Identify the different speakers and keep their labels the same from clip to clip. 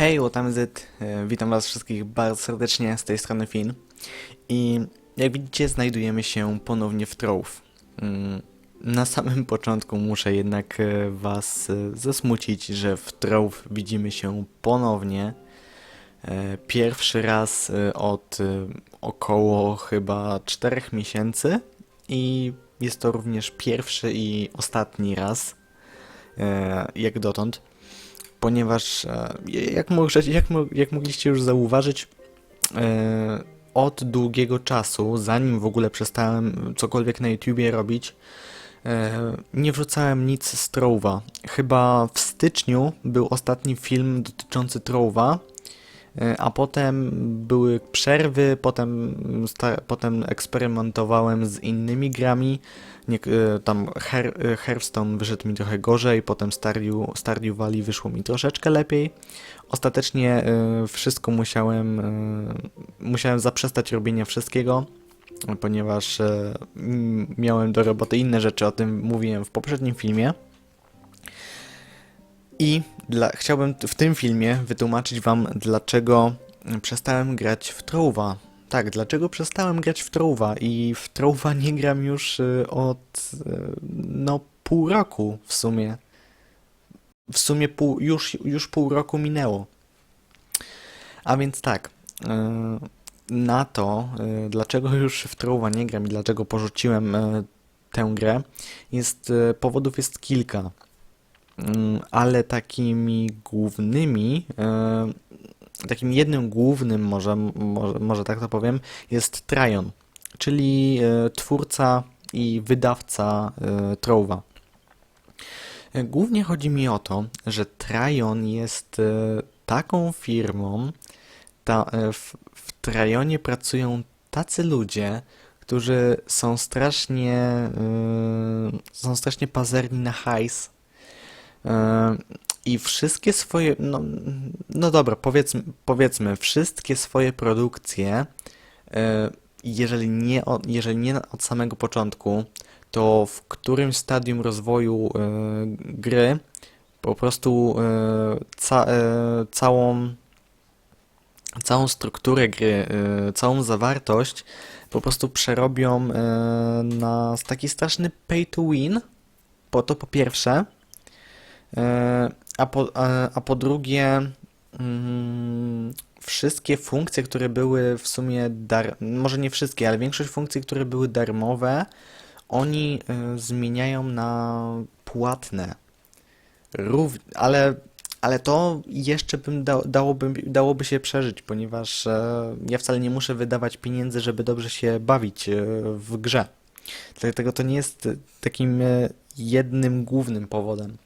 Speaker 1: Hej, is it? E, Witam was wszystkich bardzo serdecznie z tej strony Finn. I jak widzicie, znajdujemy się ponownie w Trove. Mm, Na samym początku muszę jednak e, was e, zasmucić, że w Trove widzimy się ponownie. Pierwszy raz od około chyba 4 miesięcy i jest to również pierwszy i ostatni raz, jak dotąd ponieważ e, jak, możecie, jak, jak mogliście już zauważyć, e, od długiego czasu, zanim w ogóle przestałem cokolwiek na YouTubie robić, e, nie wrzucałem nic z Trove'a. Chyba w styczniu był ostatni film dotyczący Trove'a, e, a potem były przerwy, potem, potem eksperymentowałem z innymi grami. Nie, e, tam Her, e, Hearthstone wyszedł mi trochę gorzej, potem Stardew, Stardew Valley wyszło mi troszeczkę lepiej. Ostatecznie e, wszystko musiałem, e, musiałem zaprzestać robienia wszystkiego, ponieważ e, miałem do roboty inne rzeczy, o tym mówiłem w poprzednim filmie. I dla, chciałbym w tym filmie wytłumaczyć Wam, dlaczego przestałem grać w Trove'a. Tak, dlaczego przestałem grać w Trove'a i w Trove'a nie gram już y, od y, no pół roku w sumie. W sumie pół, już, już pół roku minęło. A więc tak, y, na to, dlaczego już w Trove'a nie gram i dlaczego porzuciłem tę grę, jest powodów jest kilka. Mm, ale takimi głównymi, e, takim jednym głównym, może, może, może tak to powiem, jest Tryon, czyli e, twórca i wydawca e, Trove'a. E, Głównie chodzi mi o to, że Tryon jest taką firmą, ta, w, w Tryonie pracują tacy ludzie, którzy są strasznie, e, są strasznie pazerni na hajs, I wszystkie swoje, no, no dobra, powiedzmy, powiedzmy, wszystkie swoje produkcje, e, jeżeli nie, od, jeżeli nie od samego początku, to w którymś stadium rozwoju e, gry po prostu e, ca, e, całą, całą strukturę gry, e, całą zawartość po prostu przerobią e, na taki straszny pay to win, po to po pierwsze, E, A po, a, po drugie, mm, wszystkie funkcje, które były w sumie dar, może nie wszystkie, ale większość funkcji, które były darmowe, oni e, zmieniają na płatne. Ale, ale to jeszcze bym da, dałoby, dałoby się przeżyć, ponieważ e, ja wcale nie muszę wydawać pieniędzy, żeby dobrze się bawić e, w grze. Dlatego to nie jest takim e, jednym głównym powodem.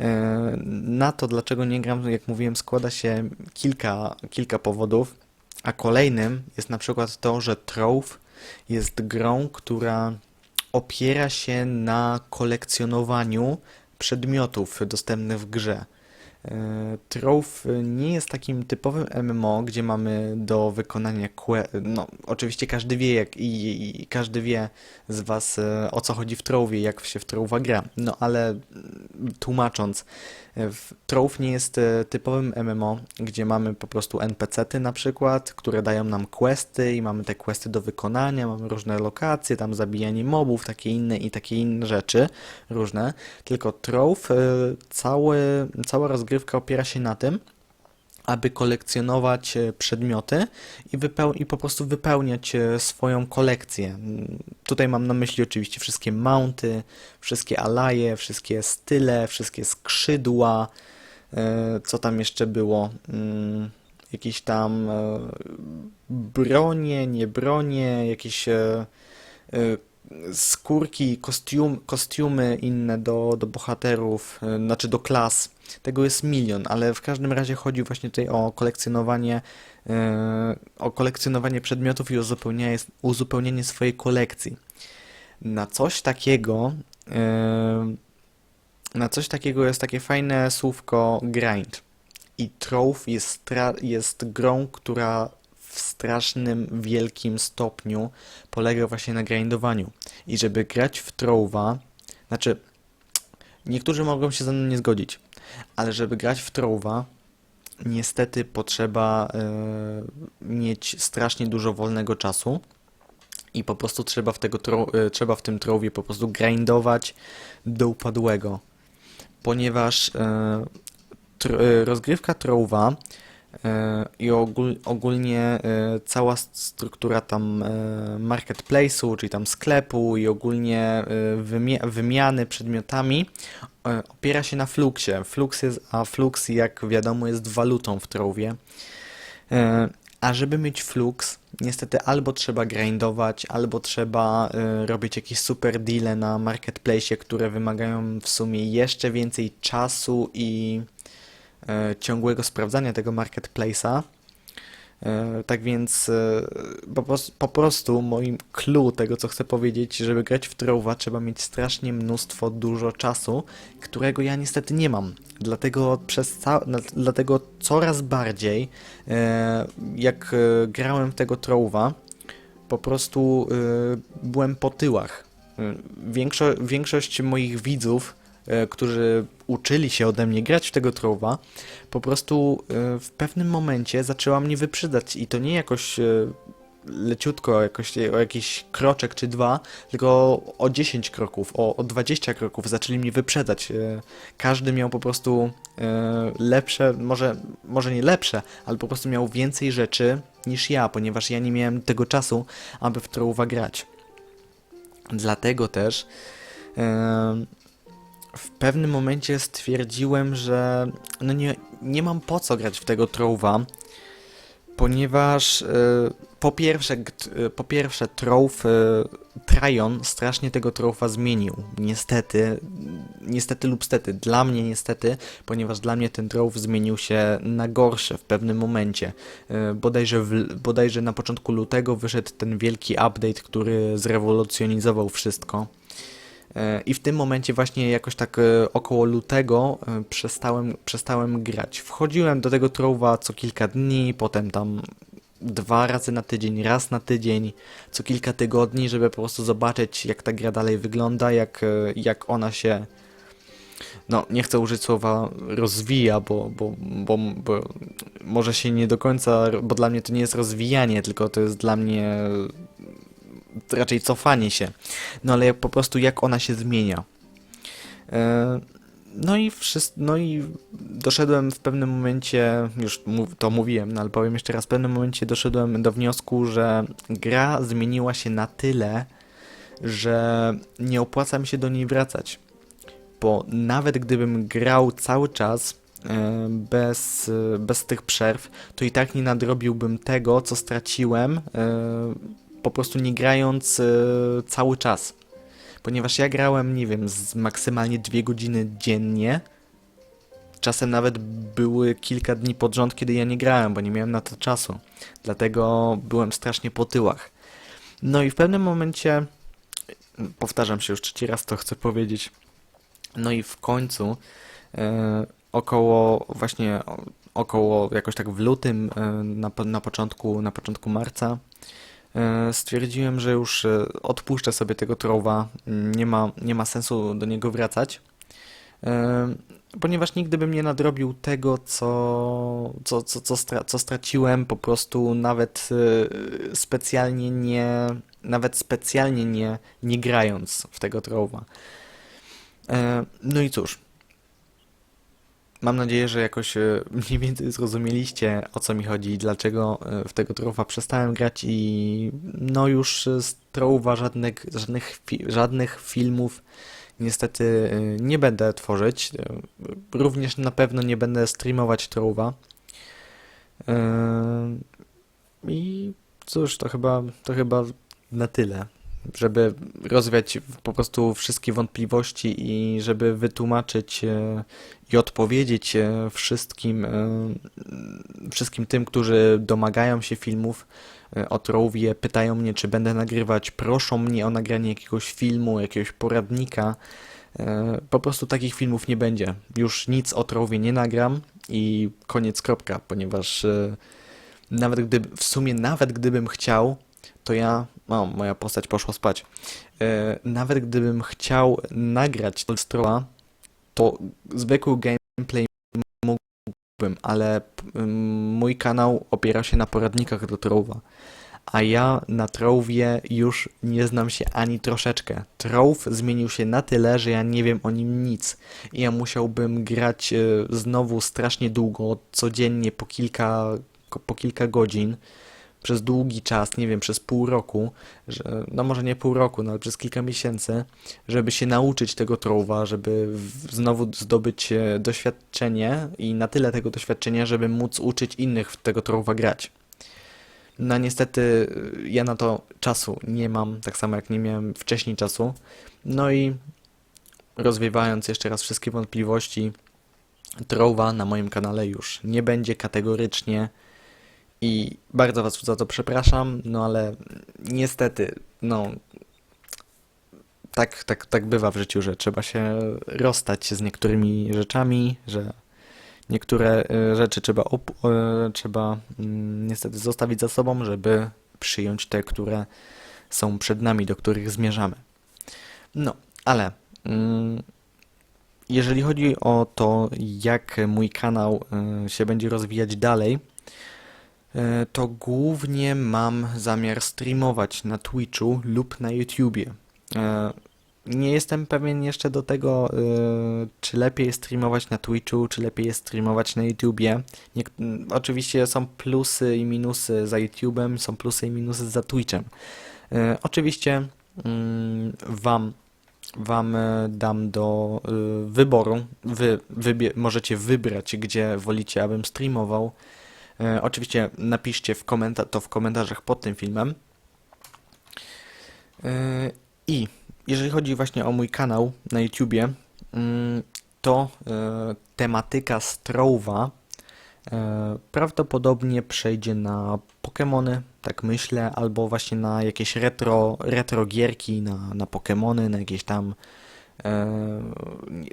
Speaker 1: E, Na to, dlaczego nie gram, jak mówiłem, składa się kilka, kilka powodów, a kolejnym jest na przykład to, że Trove jest grą, która opiera się na kolekcjonowaniu przedmiotów dostępnych w grze. E, Trove nie jest takim typowym MMO, gdzie mamy do wykonania que... No, oczywiście każdy wie, jak i, i, każdy wie z Was e, o co chodzi w Trove'ie, jak się w Trove'a gra. No ale mm, tłumacząc, e, Trove nie jest typowym MMO, gdzie mamy po prostu NPC-ty na przykład, które dają nam questy i mamy te questy do wykonania, mamy różne lokacje, tam zabijanie mobów, takie inne i takie inne rzeczy różne. Tylko Trove, cały, cała rozgrywka opiera się na tym, aby kolekcjonować e, przedmioty i, i po prostu wypełniać e, swoją kolekcję. Mm, Tutaj mam na myśli oczywiście wszystkie mounty, wszystkie alaje, wszystkie style, wszystkie skrzydła, e, co tam jeszcze było, Mm, jakieś tam bronie, nie bronie, jakieś skórki, kostium, kostiumy inne do, do bohaterów, e, znaczy do klas. Tego jest milion, ale w każdym razie chodzi właśnie tutaj o kolekcjonowanie, e, o kolekcjonowanie przedmiotów i uzupełnianie, uzupełnianie swojej kolekcji. Na coś takiego, e, na coś takiego jest takie fajne słówko grind. I Trove jest, jest grą, która w strasznym, wielkim stopniu polega właśnie na grindowaniu. I żeby grać w Trove'a, znaczy, niektórzy mogą się ze mną nie zgodzić, ale żeby grać w Trove'a, niestety potrzeba e, mieć strasznie dużo wolnego czasu i po prostu trzeba w, tego e, trzeba w tym trowie po prostu grindować do upadłego, ponieważ e, tr, e, rozgrywka trowa i ogól, ogólnie e, cała struktura tam e, marketplace'u, czyli tam sklepu i ogólnie e, wymia- wymiany przedmiotami e, opiera się na Fluxie. Flux jest, a Flux, jak wiadomo, jest walutą w Trowie. E, A żeby mieć Flux, niestety albo trzeba grindować, albo trzeba e, robić jakieś super deale na marketplace, które wymagają w sumie jeszcze więcej czasu i e, ciągłego sprawdzania tego marketplace'a. E, Tak więc e, po, pros- po prostu moim clue tego, co chcę powiedzieć, żeby grać w Trowa, trzeba mieć strasznie mnóstwo, dużo czasu, którego ja niestety nie mam. Dlatego przez dlatego coraz bardziej, e, jak e, grałem w tego Trowa, po prostu e, byłem po tyłach. E, Większo- większość moich widzów, e, którzy uczyli się ode mnie grać w tego Trowa, po prostu e, w pewnym momencie zaczęła mnie wyprzedzać i to nie jakoś e, leciutko, jakoś, o jakiś kroczek czy dwa, tylko o 10 kroków, o, o 20 kroków zaczęli mnie wyprzedzać. E, Każdy miał po prostu e, lepsze, może, może nie lepsze, ale po prostu miał więcej rzeczy niż ja, ponieważ ja nie miałem tego czasu, aby w Trowa grać. Dlatego też w pewnym momencie stwierdziłem, że no nie, nie mam po co grać w tego Trowa, ponieważ e, po pierwsze, e, po pierwsze e, Tryon strasznie tego Trowa zmienił. Niestety, niestety lub stety, dla mnie niestety, ponieważ dla mnie ten Trove zmienił się na gorsze w pewnym momencie. E, Bodajże, w, bodajże na początku lutego wyszedł ten wielki update, który zrewolucjonizował wszystko. E, I w tym momencie właśnie jakoś tak e, około lutego e, przestałem, przestałem grać. Wchodziłem do tego Trowa co kilka dni, potem tam dwa razy na tydzień, raz na tydzień, co kilka tygodni, żeby po prostu zobaczyć jak ta gra dalej wygląda, jak, jak ona się no nie chcę użyć słowa rozwija, bo, bo, bo, bo może się nie do końca, bo dla mnie to nie jest rozwijanie, tylko to jest dla mnie raczej cofanie się. No ale jak, po prostu jak ona się zmienia. E, No i, no i doszedłem w pewnym momencie, już to mówiłem, no ale powiem jeszcze raz, w pewnym momencie doszedłem do wniosku, że gra zmieniła się na tyle, że nie opłaca mi się do niej wracać. Bo nawet gdybym grał cały czas e, bez, bez tych przerw, to i tak nie nadrobiłbym tego, co straciłem e, po prostu nie grając e, cały czas. Ponieważ ja grałem, nie wiem, z maksymalnie dwie godziny dziennie. Czasem nawet były kilka dni pod rząd, kiedy ja nie grałem, bo nie miałem na to czasu. Dlatego byłem strasznie po tyłach. No i w pewnym momencie, powtarzam się już trzeci raz, to chcę powiedzieć. No i w końcu, e, około właśnie około jakoś tak w lutym, e, na, na początku, na początku marca, stwierdziłem, że już e, odpuszczę sobie tego trowa, nie ma, nie ma sensu do niego wracać, e, ponieważ nigdy bym nie nadrobił tego, co, co, co, co, stra co straciłem, po prostu nawet e, specjalnie nie, nawet specjalnie nie, nie grając w tego trowa. E, No i cóż, mam nadzieję, że jakoś e, mniej więcej zrozumieliście o co mi chodzi dlaczego e, w tego Trowa przestałem grać i no już z Trowa żadnych, żadnych, żadnych filmów niestety e, nie będę tworzyć. Również na pewno nie będę streamować Trowa. E, I cóż, to chyba, to chyba na tyle żeby rozwiać po prostu wszystkie wątpliwości i żeby wytłumaczyć e, i odpowiedzieć e, wszystkim, e, wszystkim tym, którzy domagają się filmów e, o Trowie, pytają mnie, czy będę nagrywać, proszą mnie o nagranie jakiegoś filmu, jakiegoś poradnika. Po prostu takich filmów nie będzie. Już nic o Trowie nie nagram i koniec kropka, ponieważ nawet gdyby, w sumie nawet gdybym chciał, to ja, no, moja postać poszła spać. E, nawet gdybym chciał nagrać Tolstroa, to zwykły gameplay mógłbym ale ym, mój kanał opiera się na poradnikach do Trowa. A ja na Trowie już nie znam się ani troszeczkę. Trove zmienił się na tyle, że ja nie wiem o nim nic. I ja musiałbym grać e, znowu strasznie długo, codziennie po kilka, po kilka godzin, przez długi czas, nie wiem, przez pół roku, że, no może nie pół roku, no ale przez kilka miesięcy, żeby się nauczyć tego Trowa, żeby w- znowu zdobyć e, doświadczenie i na tyle tego doświadczenia, żeby móc uczyć innych w tego Trowa grać. No niestety ja na to czasu nie mam, tak samo jak nie miałem wcześniej czasu. No i rozwiewając jeszcze raz wszystkie wątpliwości, Trowa na moim kanale już nie będzie kategorycznie i bardzo Was za to przepraszam, no ale niestety, no tak, tak, tak bywa w życiu, że trzeba się rozstać z niektórymi rzeczami, że niektóre y, rzeczy trzeba, y, trzeba mm, niestety zostawić za sobą, żeby przyjąć te, które są przed nami, do których zmierzamy. No, ale mm, jeżeli chodzi o to, jak mój kanał y, się będzie rozwijać dalej, to głównie mam zamiar streamować na Twitchu lub na YouTubie. Y, Nie jestem pewien jeszcze do tego, y, czy lepiej streamować na Twitchu, czy lepiej jest streamować na YouTubie. M, oczywiście są plusy i minusy za YouTubem, są plusy i minusy za Twitchem. Oczywiście mm, wam, wam e, dam do wyboru. Wy wybie możecie wybrać, gdzie wolicie, abym streamował. E, Oczywiście napiszcie w komenta to w komentarzach pod tym filmem. E, I jeżeli chodzi właśnie o mój kanał na YouTubie, mm, to e, tematyka Strowa prawdopodobnie przejdzie na Pokémony, tak myślę, albo właśnie na jakieś retro, retro gierki, na, na Pokémony, na jakieś tam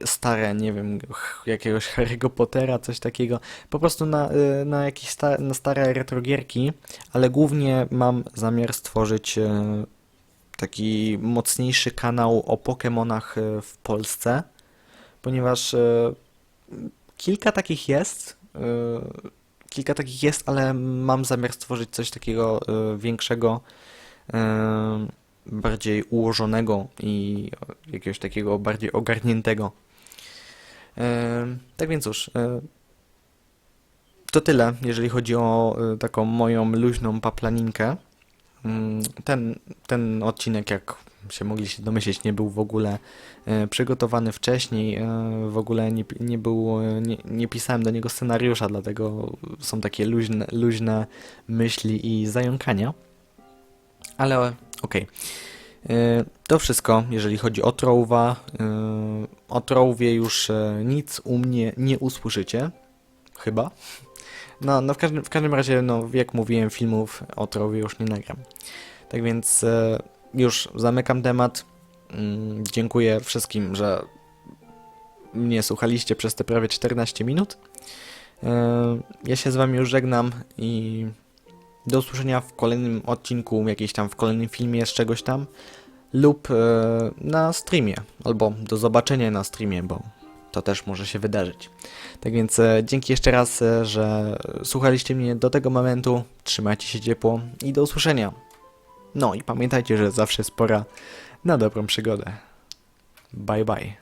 Speaker 1: stare, nie wiem, jakiegoś Harry'ego Pottera, coś takiego. Po prostu na, e, na jakieś sta, na stare retro gierki, ale głównie mam zamiar stworzyć e, taki mocniejszy kanał o Pokémonach e, w Polsce, ponieważ e, kilka takich jest, kilka takich jest, ale mam zamiar stworzyć coś takiego większego, bardziej ułożonego i jakiegoś takiego bardziej ogarniętego. E, Tak więc cóż, e, to tyle, jeżeli chodzi o e, taką moją luźną paplaninkę. Mm, Ten, ten odcinek, jak się mogliście domyśleć, nie był w ogóle przygotowany wcześniej. W ogóle nie, nie był, nie, nie pisałem do niego scenariusza, dlatego są takie luźne, luźne myśli i zająkania. Ale okej. E, To wszystko, jeżeli chodzi o Trołwa. E, O Trołwie już e, nic u mnie nie usłyszycie. Chyba. No, no w każdym, w każdym razie, no, jak mówiłem, filmów o Trowie już nie nagram. Tak więc e, już zamykam temat. Mm, Dziękuję wszystkim, że mnie słuchaliście przez te prawie 14 minut. E, Ja się z wami już żegnam i do usłyszenia w kolejnym odcinku, jakiejś tam w kolejnym filmie z czegoś tam lub e, na streamie, albo do zobaczenia na streamie, bo to też może się wydarzyć. Tak więc e, dzięki jeszcze raz, e, że słuchaliście mnie do tego momentu. Trzymajcie się ciepło i do usłyszenia. No i pamiętajcie, że zawsze jest pora na dobrą przygodę. Bye bye.